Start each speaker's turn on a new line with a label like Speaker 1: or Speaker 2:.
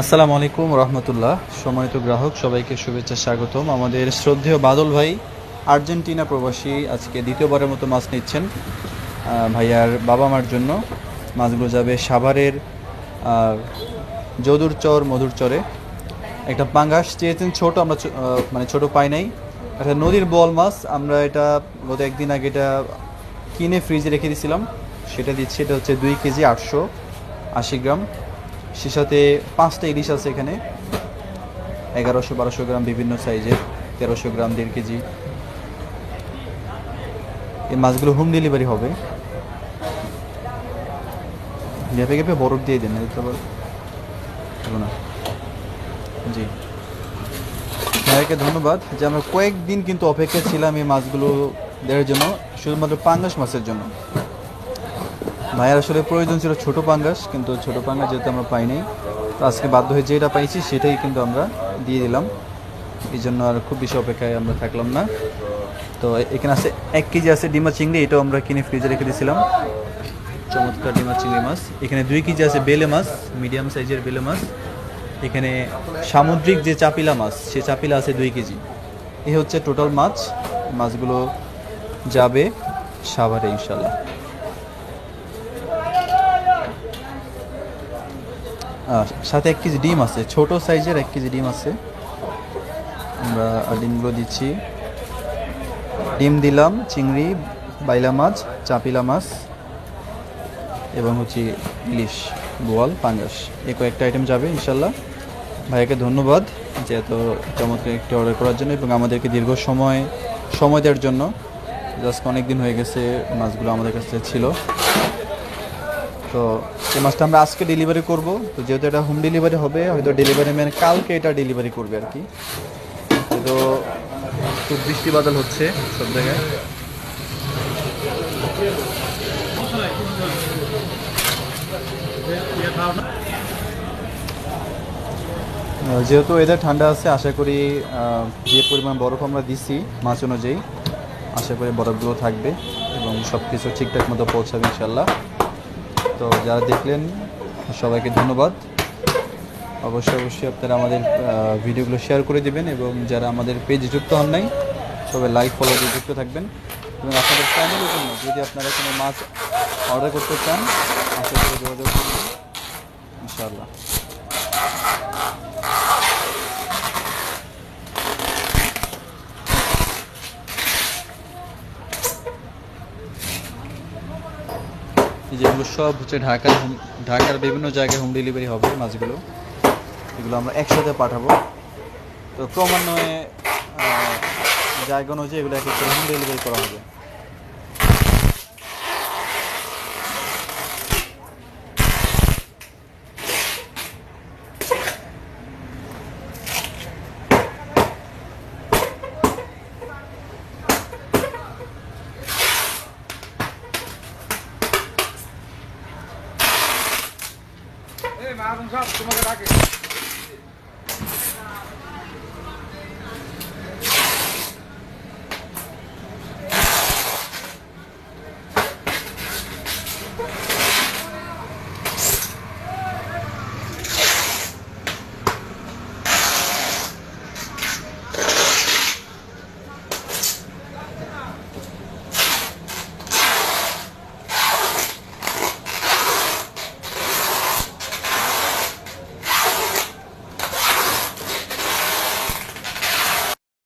Speaker 1: আসসালামু আলাইকুম রহমতুল্লাহ। সম্মানিত গ্রাহক, সবাইকে শুভেচ্ছা স্বাগতম। আমাদের শ্রদ্ধেয় বাদল ভাই, আর্জেন্টিনা প্রবাসী, আজকে দ্বিতীয়বারের মতো মাছ নিচ্ছেন ভাইয়ার বাবা মার জন্য। মাছগুলো যাবে সাভারের যদুর চর, মধুর চরে। একটা পাঙ্গাস চেয়েছেন ছোট, আমরা মানে ছোট পাই নাই। একটা নদীর বল মাছ, আমরা এটা গত একদিন আগে এটা কিনে ফ্রিজে রেখে দিয়েছিলাম সেটা দিচ্ছি, এটা হচ্ছে দুই কেজি আটশো আশি গ্রাম। সে সাথে পাঁচটা ইলিশ আছে এখানে। এগারোশো বারোশো গ্রাম বিভিন্ন সাইজের, তেরোশো গ্রাম, দেড় কেজি। এই মাছগুলো হোম ডেলিভারি হবে। গ্যাপে গ্যাপে বরফ দিয়ে দেন না। জি। ভাইয়াকে ধন্যবাদ যে আমরা কয়েকদিন কিন্তু অপেক্ষা ছিলাম এই মাছগুলো দেওয়ার জন্য, শুধুমাত্র পাঙ্গাস মাছের জন্য। ভাইয়ের আসলে প্রয়োজন ছিল ছোট পাঙ্গাস, কিন্তু ছোট পাঙ্গাস যেহেতু আমরা পাই নাই, তো আজকে বাধ্য হয়ে যেটা পাইছি সেটাই কিন্তু আমরা দিয়ে দিলাম। এই জন্য আর খুব বেশি অপেক্ষায় আমরা থাকলাম না। তো এখানে আছে এক কেজি আছে ডিমা চিংড়ি, এটাও আমরা কিনে ফ্রিজে রেখে দিয়েছিলাম। চমৎকার ডিমা চিংড়ি মাছ। এখানে দুই কেজি আছে বেলে মাছ, মিডিয়াম সাইজের বেলে মাছ। এখানে সামুদ্রিক যে চাপিলা মাছ, সে চাপিলা আছে দুই কেজি। এ হচ্ছে টোটাল মাছ। মাছগুলো যাবে সাভারে ইনশাল্লাহ সাথে এক কেজি ডিম আছে, ছোট সাইজের এক কেজি ডিম আছে। আমরা ডিমগুলো দিচ্ছি। ডিম দিলাম, চিংড়ি, বাইলা মাছ, চাপিলা মাছ এবং হচ্ছে ইলিশ, বোয়াল, পাঙ্গাস। এ কয়েকটা আইটেম যাবে, ইনশাল্লাহ। ভাইয়াকে ধন্যবাদ যে এত চমৎকার একটি অর্ডার করার জন্য এবং আমাদেরকে দীর্ঘ সময় সময় দেওয়ার জন্য। জাস্ট অনেক দিন হয়ে গেছে, মাছগুলো আমাদের কাছে ছিল। তো এই মাছটা আমরা আজকে ডেলিভারি করব। তো যেহেতু এটা হোম ডেলিভারি হবে, হয়তো ডেলিভারি ম্যান কালকে এটা ডেলিভারি করবে আর কি। তো খুব বৃষ্টি বাদল হচ্ছে সব জায়গায়। যেহেতু এদের ঠান্ডা আছে, আশা করি যে পরিমাণ বরফ আমরা দিছি মাছ অনুযায়ী, আশা করি বরফগুলো থাকবে এবং সব কিছু ঠিকঠাক মতো পৌঁছাবে ইনশাল্লাহ তো যারা দেখলেন, সবাইকে ধন্যবাদ। অবশ্যই অবশ্যই আপনারা আমাদের ভিডিওগুলো শেয়ার করে দেবেন এবং যারা আমাদের পেজে যুক্ত হন নাই, সবাই লাইক ফলো দিয়ে যুক্ত থাকবেন। এবং আপনাদের চ্যানেলের জন্য যদি আপনারা কোনো মাছ অর্ডার করতে চান, আশা করে যোগাযোগ করবেন। ইনশাআল্লাহ। যেগুলো সব হচ্ছে ঢাকার ঢাকার বিভিন্ন জায়গায় হোম ডেলিভারি হবে মাছগুলো। এগুলো আমরা একসাথে পাঠাবো। তো ক্রমান্বয়ে জায়গা অনুযায়ী এগুলো এক হোম ডেলিভারি করা হবে। মা সব তোমাকে ডাকে।